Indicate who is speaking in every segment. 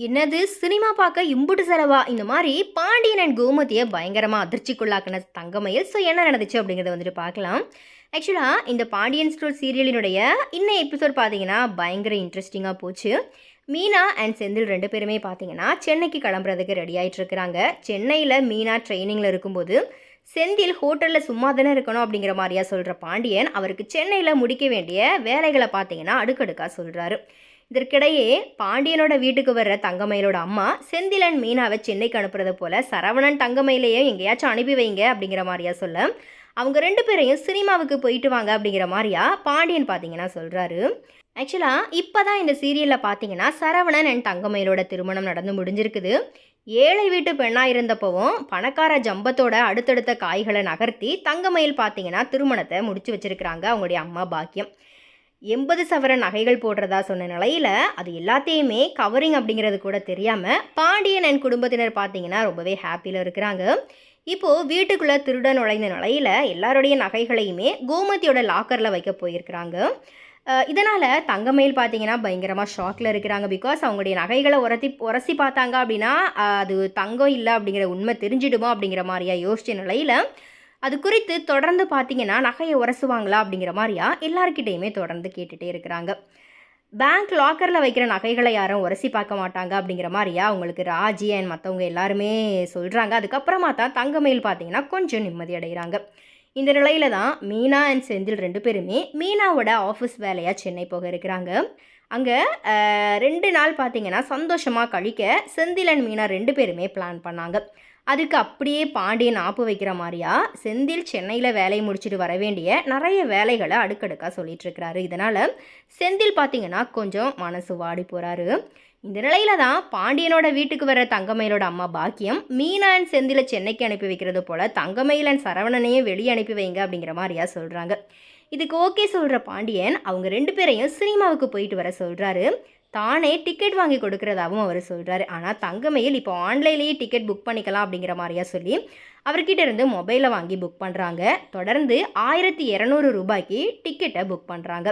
Speaker 1: என்னது சினிமா பார்க்க இம்புட்டு செலவா இந்த மாதிரி பாண்டியன் அண்ட் கோமதியை பயங்கரமாக அதிர்ச்சிக்குள்ளாக்குன தங்கமயில். ஸோ என்ன நடந்துச்சு அப்படிங்கிறத வந்துட்டு பார்க்கலாம். ஆக்சுவலாக இந்த பாண்டியன் ஸ்டோர் சீரியலினுடைய இன்னும் எபிசோட் பார்த்தீங்கன்னா பயங்கர இன்ட்ரெஸ்டிங்காக போச்சு. மீனா அண்ட் செந்தில் ரெண்டு பேருமே பார்த்தீங்கன்னா சென்னைக்கு கிளம்புறதுக்கு ரெடி ஆகிட்டு இருக்கிறாங்க. சென்னையில் மீனா ட்ரைனிங்கில் இருக்கும்போது செந்தில் ஹோட்டலில் சும்மா தானே இருக்கணும் அப்படிங்கிற மாதிரியா சொல்கிற பாண்டியன் அவருக்கு சென்னையில் முடிக்க வேண்டிய வேலைகளை பார்த்தீங்கன்னா அடுக்கடுக்காக சொல்கிறாரு இதற்கிடையே பாண்டியனோட வீட்டுக்கு வர்ற தங்கமயிலோட அம்மா செந்திலன் மீனாவை சென்னைக்கு அனுப்புறது போல சரவணன் தங்கமயிலையும் எங்கேயாச்சும் அனுப்பி வைங்க அப்படிங்கிற மாதிரியா சொல்ல. அவங்க ரெண்டு பேரையும் சினிமாவுக்கு போயிட்டு வாங்க அப்படிங்கிற மாதிரியா பாண்டியன் பார்த்தீங்கன்னா சொல்கிறாரு ஆக்சுவலாக இப்போ தான் இந்த சீரியலில் பார்த்தீங்கன்னா சரவணன் அண்ட் தங்கமயிலோட திருமணம் நடந்து முடிஞ்சிருக்குது. ஏழை வீட்டு பெண்ணாக இருந்தப்பவும் பணக்கார ஜம்பத்தோட அடுத்தடுத்த காய்களை நகர்த்தி தங்கமயில் பார்த்தீங்கன்னா திருமணத்தை முடிச்சு வச்சிருக்கிறாங்க அவங்களுடைய அம்மா பாக்கியம். எண்பது சவர நகைகள் போடுறதா சொன்ன நிலையில் அது எல்லாத்தையுமே கவரிங் அப்படிங்கிறது கூட தெரியாமல் பாண்டியன் என் குடும்பத்தினர் பார்த்தீங்கன்னா ரொம்பவே ஹாப்பியில் இருக்கிறாங்க. இப்போது வீட்டுக்குள்ளே திருடன் நுழைந்த நிலையில் எல்லாருடைய நகைகளையுமே கோமதியோட லாக்கரில் வைக்க போயிருக்கிறாங்க. இதனால் தங்கமயில் பார்த்தீங்கன்னா பயங்கரமாக ஷாக்கில் இருக்கிறாங்க. பிகாஸ் அவங்களுடைய நகைகளை உரத்தி உரசி பார்த்தாங்க அப்படின்னா அது தங்கம் இல்லை அப்படிங்கிற உண்மை தெரிஞ்சிடுமா அப்படிங்கிற மாதிரியா யோசிச்ச நிலையில் அது குறித்து தொடர்ந்து பார்த்தீங்கன்னா நகையை உரசுவாங்களா அப்படிங்கிற மாதிரியா எல்லாருக்கிட்டேயுமே தொடர்ந்து கேட்டுகிட்டே இருக்கிறாங்க. பேங்க் லாக்கரில் வைக்கிற நகைகளை யாரும் உரசி பார்க்க மாட்டாங்க அப்படிங்கிற மாதிரியா அவங்களுக்கு ராஜி அண்ட் மற்றவங்க எல்லாருமே சொல்கிறாங்க அதுக்கப்புறமா தான் தங்கமயில் பார்த்தீங்கன்னா கொஞ்சம் நிம்மதி அடைகிறாங்க. இந்த நிலையில தான் மீனா அண்ட் செந்தில் ரெண்டு பேருமே மீனாவோட ஆஃபீஸ் வேலையாக சென்னை போக இருக்கிறாங்க. அங்கே ரெண்டு நாள் பார்த்தீங்கன்னா சந்தோஷமாக கழிக்க செந்தில் அண்ட் மீனா ரெண்டு பேருமே பிளான் பண்ணாங்க. அதுக்கு அப்படியே பாண்டியன் ஆப்பு வைக்கிற மாதிரியா? செந்தில் சென்னையில் வேலையை முடிச்சுட்டு வர வேண்டிய நிறைய வேலைகளை அடுக்கடுக்காக சொல்லிட்டு இருக்கிறாரு இதனால் செந்தில் பார்த்தீங்கன்னா கொஞ்சம் மனசு வாடி போகிறாரு இந்த நிலையில தான் பாண்டியனோட வீட்டுக்கு வர தங்கமயிலோட அம்மா பாக்கியம் மீனா அண்ட் செந்தில சென்னைக்கு அனுப்பி வைக்கிறது போல தங்கமயில் அண்ட் சரவணனையும் வெளியே அனுப்பி வைங்க அப்படிங்கிற மாதிரியா சொல்கிறாங்க இதுக்கு ஓகே சொல்கிற பாண்டியன் அவங்க ரெண்டு பேரையும் சினிமாவுக்கு போயிட்டு வர சொல்கிறாரு தானே டிக்கெட் வாங்கி கொடுக்கறதாவும் அவர் சொல்கிறாரு ஆனால் தங்கமயில் இப்போ ஆன்லைன்லேயே டிக்கெட் புக் பண்ணிக்கலாம் அப்படிங்கிற மாதிரியா சொல்லி அவர்கிட்ட இருந்து மொபைலை வாங்கி புக் பண்ணுறாங்க தொடர்ந்து ஆயிரத்தி இரநூறு ரூபாய்க்கு டிக்கெட்டை புக் பண்ணுறாங்க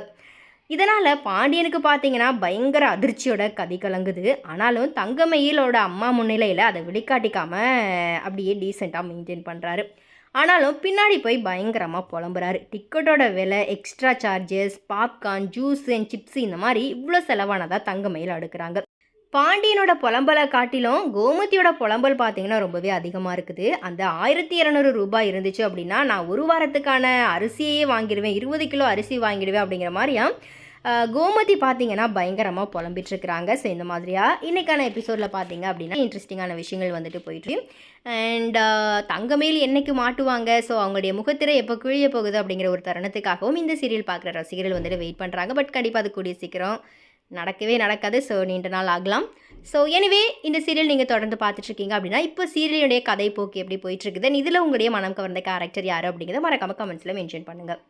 Speaker 1: இதனால் பாண்டியனுக்கு பார்த்தீங்கன்னா பயங்கர அதிர்ச்சியோட கதி கலங்குது. ஆனாலும் தங்கமயிலோட அம்மா முன்னிலையில் அதை வெளிக்காட்டிக்காமல் அப்படியே டீசெண்டாக மெயின்டைன் பண்ணுறாரு ஆனாலும் பின்னாடி போய் பயங்கரமாக புலம்புறாரு. டிக்கெட்டோட விலை extra charges popcorn juice and chips இந்த மாதிரி இவ்வளோ செலவானதாக தங்கமயில் அடுக்கிறாங்க. பாண்டியனோட புலம்பலை காட்டிலும் கோமதியோட புலம்பல் பார்த்தீங்கன்னா ரொம்பவே அதிகமாக இருக்குது. அந்த ஆயிரத்தி இரநூறு ரூபாய் இருந்துச்சு அப்படின்னா நான் ஒரு வாரத்துக்கான அரிசியே வாங்கிடுவேன் இருபது கிலோ அரிசி வாங்கிடுவேன் அப்படிங்கிற மாதிரியா கோமதி பார்த்தீங்கன்னா பயங்கரமாக புலம்பிட்டுருக்கிறாங்க. ஸோ இந்த மாதிரியா? இன்னைக்கான எபிசோடில் பார்த்தீங்க அப்படின்னா இன்ட்ரெஸ்டிங்கான விஷயங்கள் வந்துட்டு போயிட்டு அண்ட் தங்கமேல் என்னைக்கு மாட்டுவாங்க? ஸோ அவங்களுடைய முகத்திரை எப்போ கிழிய போகுது அப்படிங்கிற ஒரு தருணத்துக்காகவும் இந்த சீரியல் பார்க்குற ரசிகர்கள் வந்துட்டு வெயிட் பண்ணுறாங்க பட் கண்டிப்பாக அது கூடிய சீக்கிரம் நடக்கவே நடக்காது. ஸோ நீண்ட நாள் ஆகலாம். ஸோ எனிவே இந்த சீரியல் நீங்கள் தொடர்ந்து பார்த்துட்ருக்கீங்க அப்படின்னா இப்போ சீரியலுடைய கதை போக்கு எப்படி போயிட்டுருக்குது இதில் உங்களுடைய மனம் கவர்ந்த கேரக்டர் யார் அப்படிங்கிறத மறக்காமல் கமெண்ட்ஸில் மென்ஷன் பண்ணுங்கள்